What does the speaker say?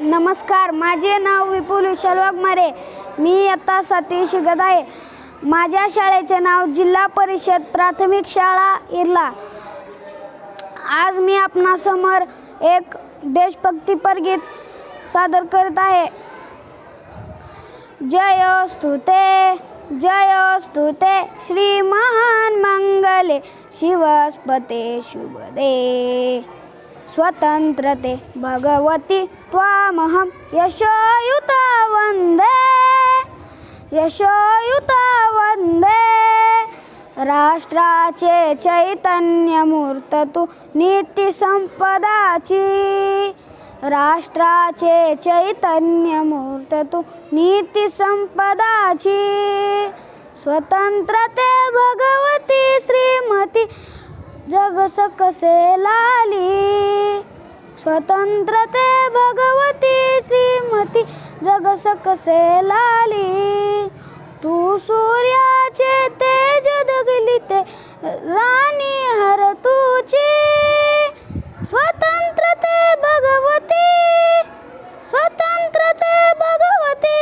नमस्कार माझे नाव विपुल विशाल वाघमारे. मी इयत्ता सातवी शिकत आहे. माझ्या शाळेचे नाव जिल्हा परिषद प्राथमिक शाळा इरला. आज मी आपणासमोर एक देशभक्तीपर गीत सादर करीत आहे. जय ते जय ते श्री महान मंगले शिवस्पते शुभदे. स्वतंत्रते भगवती त्वामहं यशोयुता वन्दे यशोयुता वन्दे. राष्ट्राचे चैतन्यमूर्त तु नीतिसंपदाची राष्ट्राचे चैतन्यमूर्त तू नीतिसंपदाची. स्वतंत्रते भगवती श्रीमती जग सकसे स्वतंत्रते भगवती श्रीमती जग सकसे लाली तू सूर्याचे तेज दगलिते राणी हर तू